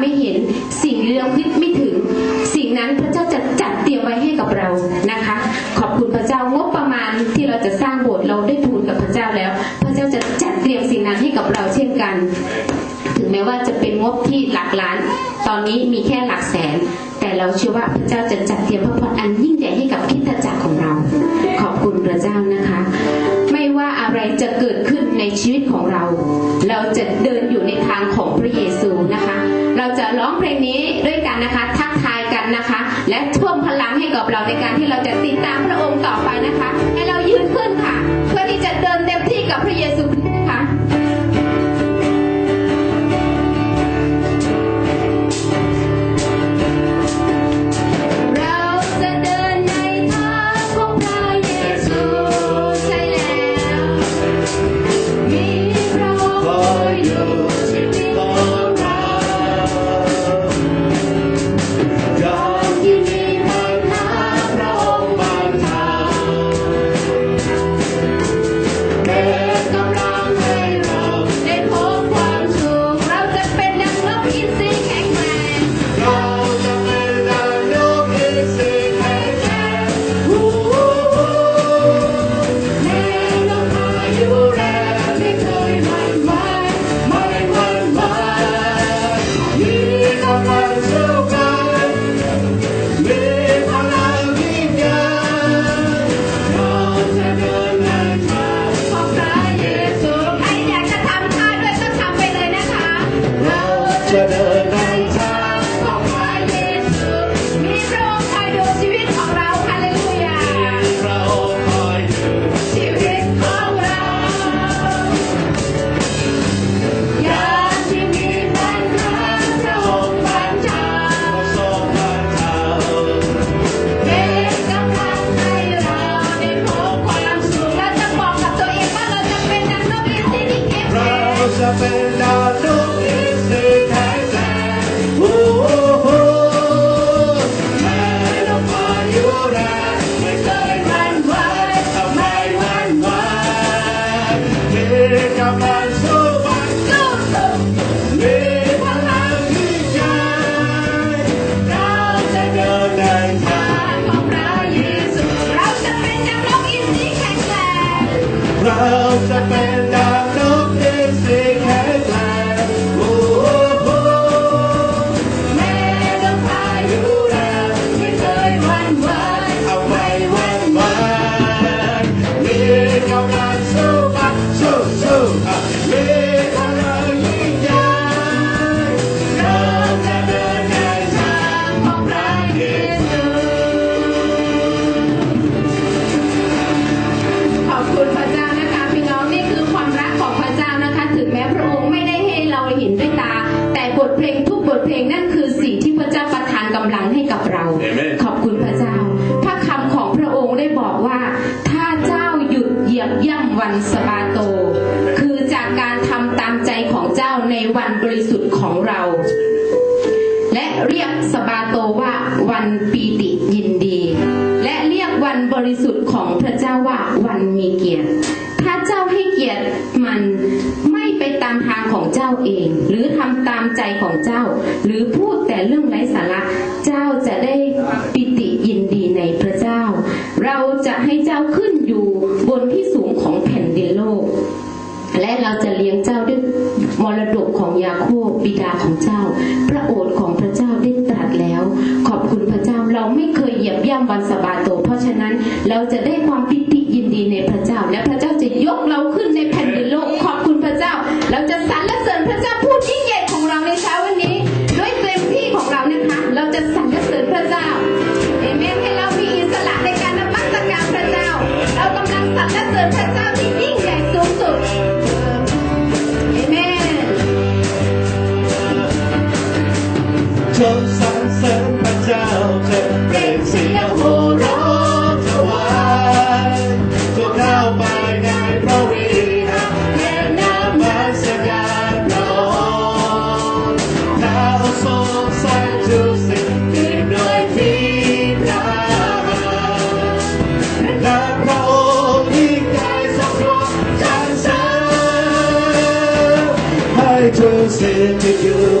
ไม่เห็นสิ่งเลี้ยงคิดไม่ถึง สิ่งนั้นพระเจ้าจะจัดเตรียมไว้ให้กับเรานะคะ ขอบคุณพระเจ้างบประมาณที่เราจะสร้างโบสถ์เราได้ทูลกับพระเจ้าแล้ว พระเจ้าจะจัดเตรียมสิ่งนั้นให้กับเราเช่นกัน ถึงแม้ว่าจะเป็นงบที่หลักล้าน ตอนนี้มีแค่หลักแสน แต่เราเชื่อว่าพระเจ้าจะจัดเตรียมพระพรอันยิ่งใหญ่ให้กับคิดตจักรของเรา ขอบคุณพระเจ้านะคะ ไม่ว่าอะไรจะเกิดขึ้นในชีวิตของเรา เราจะเดินอยู่ในทางของพระเยซูนะคะ เราจะร้องเพลงนี้ด้วยกันนะคะ ทักทายกันนะคะ และท่วมพลังให้กับเราในการที่เราจะติดตามพระองค์ต่อไปนะคะ ให้เรายืนขึ้นค่ะ เพื่อที่จะเดินเต็มที่กับพระเยซูคริสต์ ทุกบทเพลงนั่นคือสิ่งที่พระเจ้าประทานกำลังให้กับเรา Amen ขอบคุณพระเจ้า พระคำของพระองค์ได้บอกว่า ถ้าเจ้าหยุดเหยียบย่ำวันสบาโต คือจากการทำตามใจของเจ้าในวันบริสุทธิ์ของเรา และเรียกสบาโตว่าวันปีติยินดี และเรียกวันบริสุทธิ์ของพระเจ้าว่าวันมีเกียรติ ถ้าเจ้าให้เกียรติมันไม่ไปตามทางของเจ้าเองหรือทำตามใจของเจ้า หรือพูดแต่เรื่องไร้สาระเจ้าจะได้ปิติยินดีในพระเจ้า เราจะให้เจ้าขึ้นอยู่บนที่สูงของแผ่นดินโลก และเราจะเลี้ยงเจ้าด้วยมรดกของยาโคบบิดาของเจ้า พระโอษฐ์ของพระเจ้าได้ตรัสแล้ว ขอบคุณพระเจ้าเราไม่เคยเหยียบย่ำวันสะบาโต เพราะฉะนั้นเราจะได้ความปิติยินดีในพระเจ้า ญให้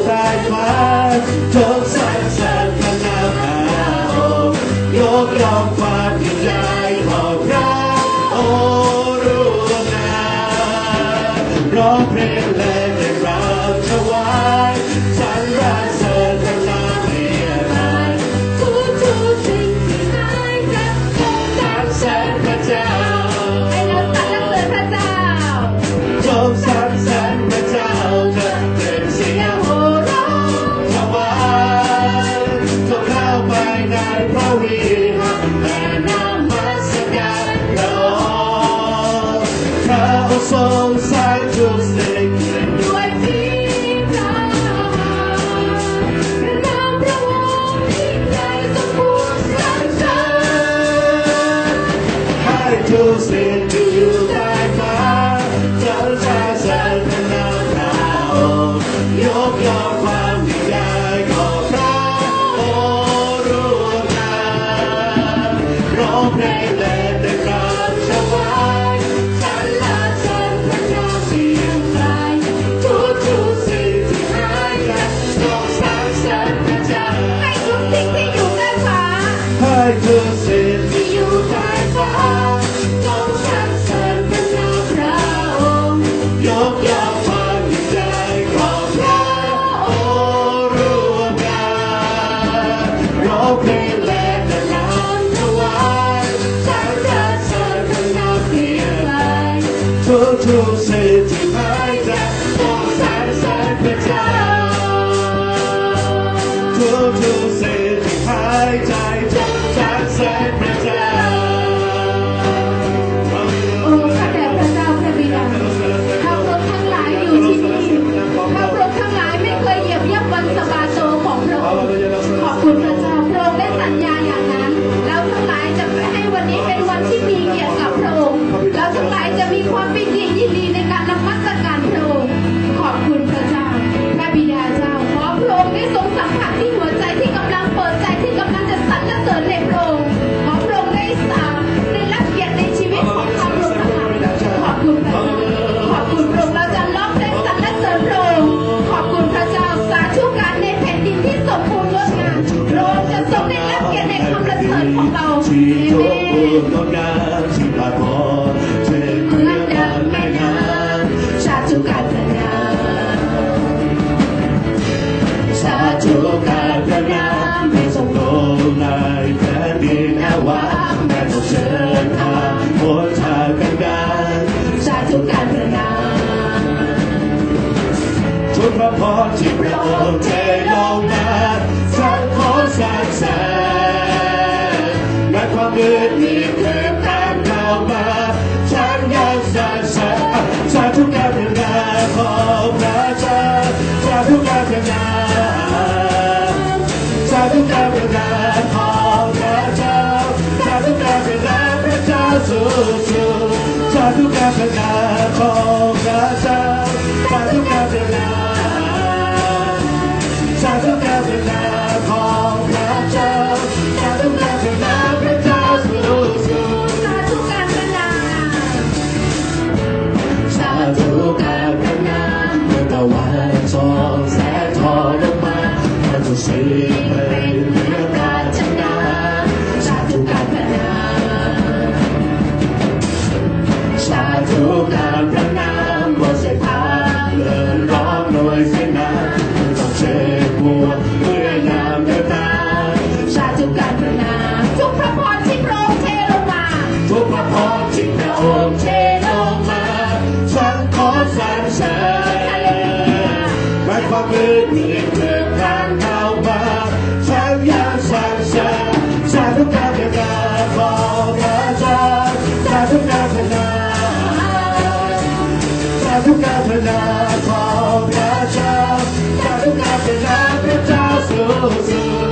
พรที่พระองค์เทลงมาสังคมสร้างสรรค์แม้ความมืดนี้คือแปลงเข้ามาฉันยังสร้างสรรค์สาธุการทำงาของพระเจ้าสาธุการทำงานสาธุการทำงาของพระเจ้าสาธุการทำงาพระเจ้าสูงสุดสาธุการทำงาของพระเจ้าสาธุการทำงา Thank you.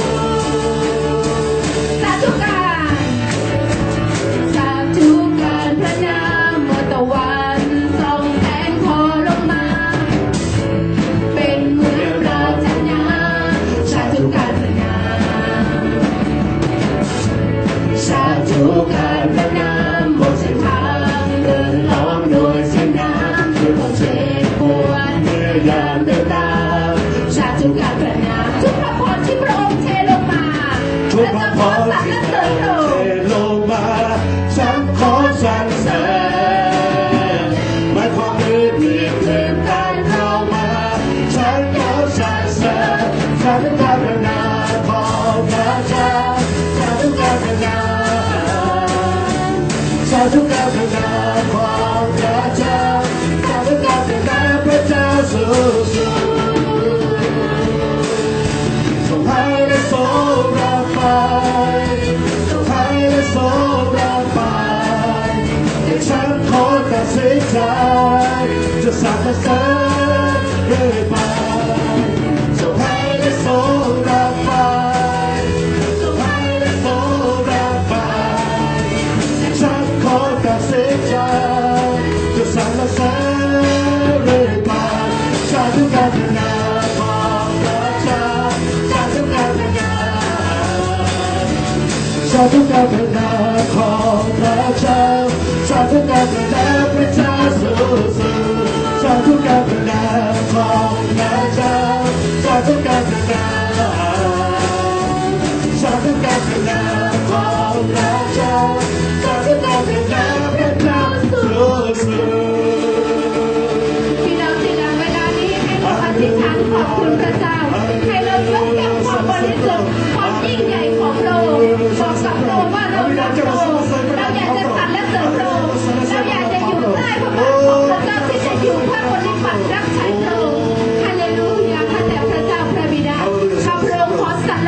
da da da da าธุการพระนามของพระเจ้าสาธุการพระนามพระเจ้าสูงสุดสาธุการพระนามของพระเจ้าสาธุการพระนามสาธุการพระนามของพระเจ้าสาธุการพระนามพระเจ้าสูงสุดที่เราทีหลังเวลานี้เราอธิษาขอบคุณพระเจ้าให้เรายกย่องความบริสุทธิ์ความยิ่งใหญ่ของพระองค์ ริญโปรดเราอยากจะสรรเสริญโปรดเราอยากจะอยู่ใต้พระบาทของพระเจ้าที่จะอยู่เพื่อปฏิบัติรับใช้พระองค์ฮาเลลูยาข้าแต่พระเจ้าพระบิดาข้าพระองค์ขอสรร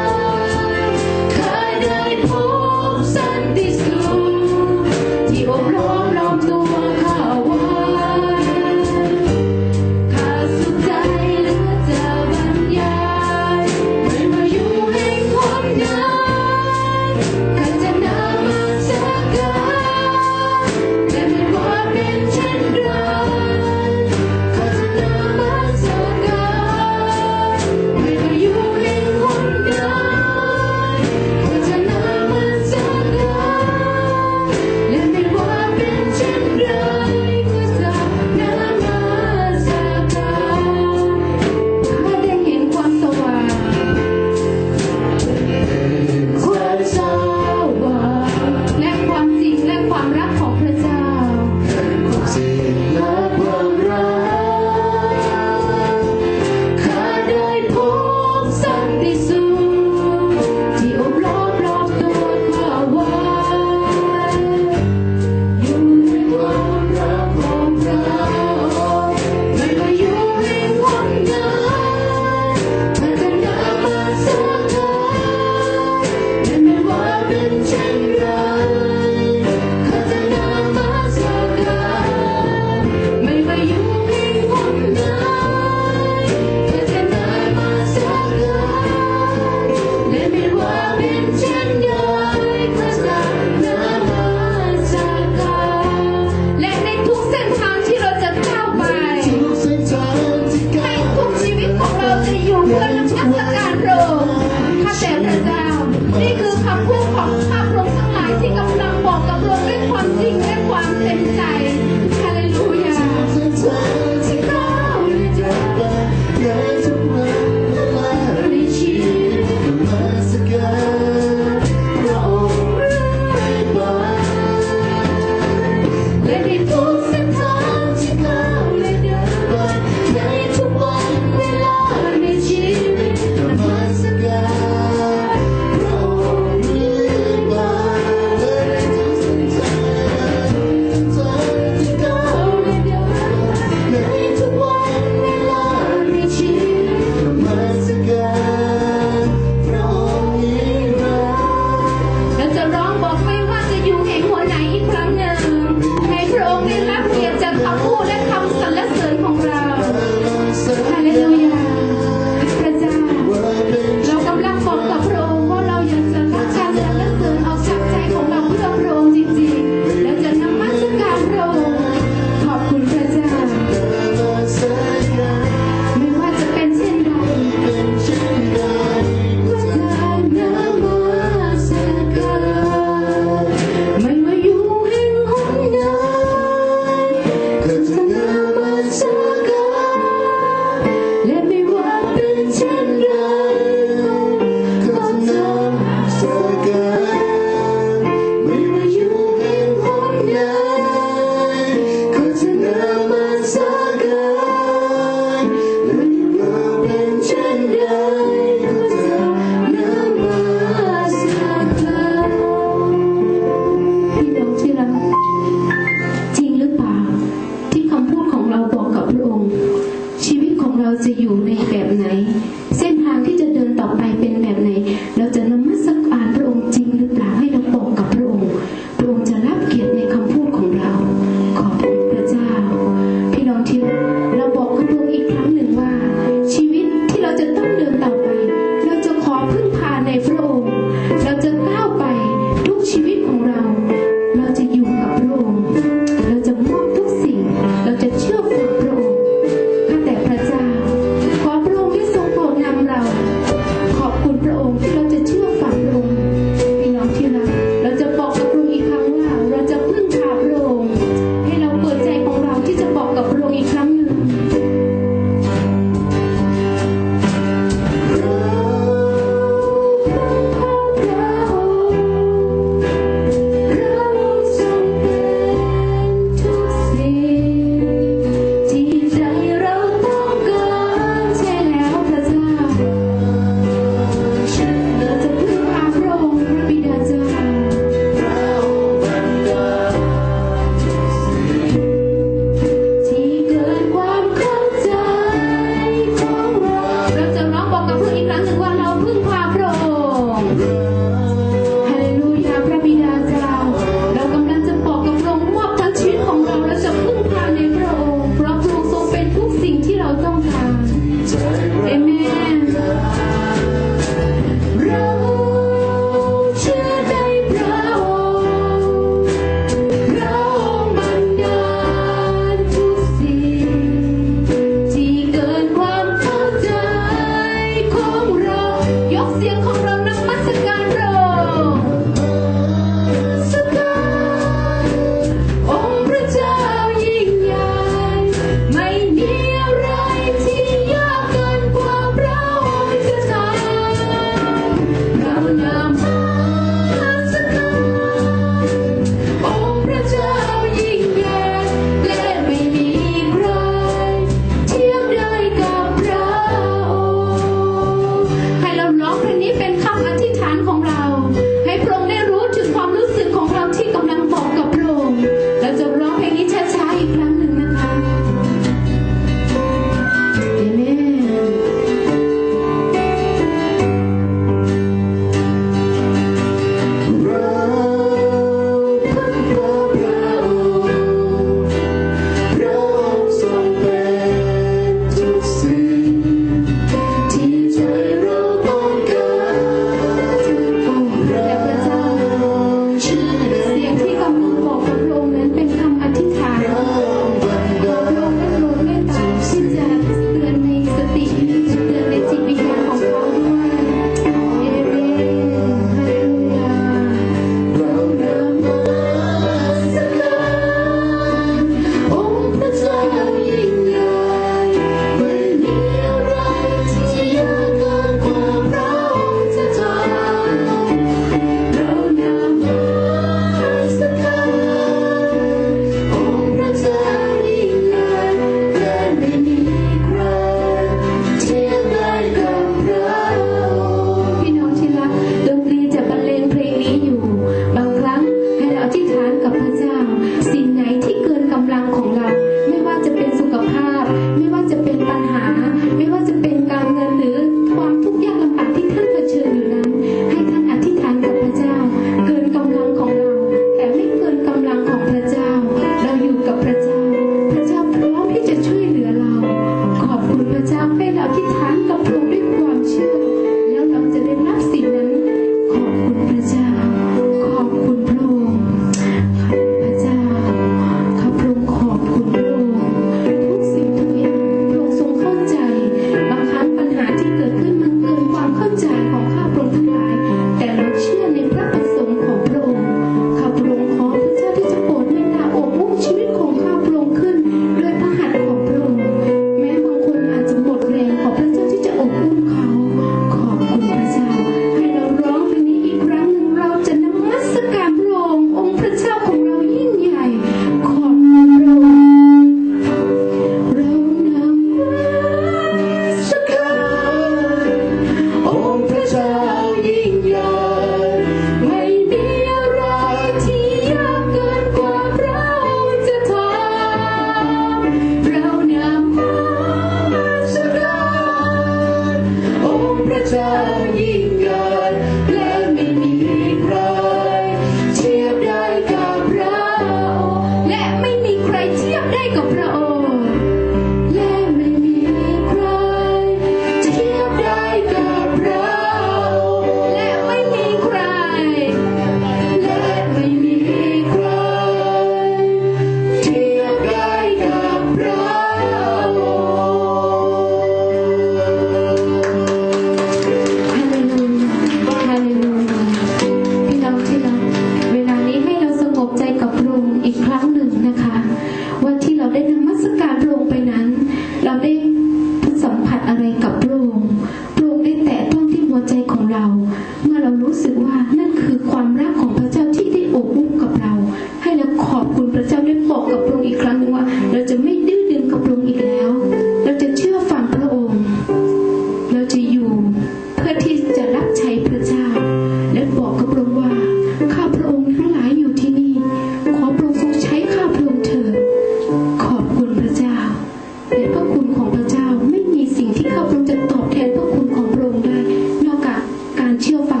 就放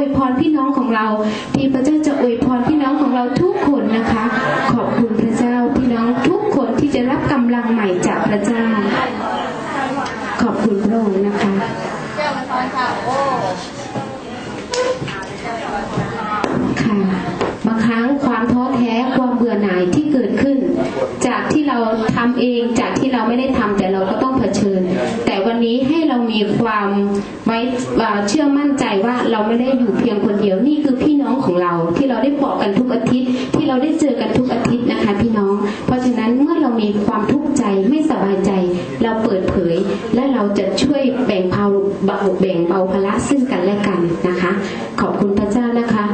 วยพรพี่น้องของเรา ที่พระเจ้าจะอวยพรพี่น้องของเราทุกคนนะคะ ขอบคุณพระเจ้าพี่น้องทุกคนที่จะรับกำลังใหม่จากพระเจ้า ขอบคุณพระองค์นะคะค่ะบางครั้งความท้อแท้ความเบื่อหน่ายที่เกิดขึ้น จากที่เราทำเองจากที่เราไม่ได้ทำแต่เราก็ี้ให้เรามีความไว้เชื่อมั่นใจว่าเราไม่ได้อยู่เพียงคนเดียวนี่คือพี่น้องของเราที่เราได้บอกกันทุกอาทิตย์ ที่เราได้เจอกันทุกอาทิตย์นะคะ พี่น้อง เพราะฉะนั้นเมื่อเรามีความทุกข์ใจไม่สบายใจ เราเปิดเผย และเราจะช่วยแบ่งเบาแบ่งเบาภาระซึ่งกันและกันนะคะ ขอบคุณพระเจ้านะคะ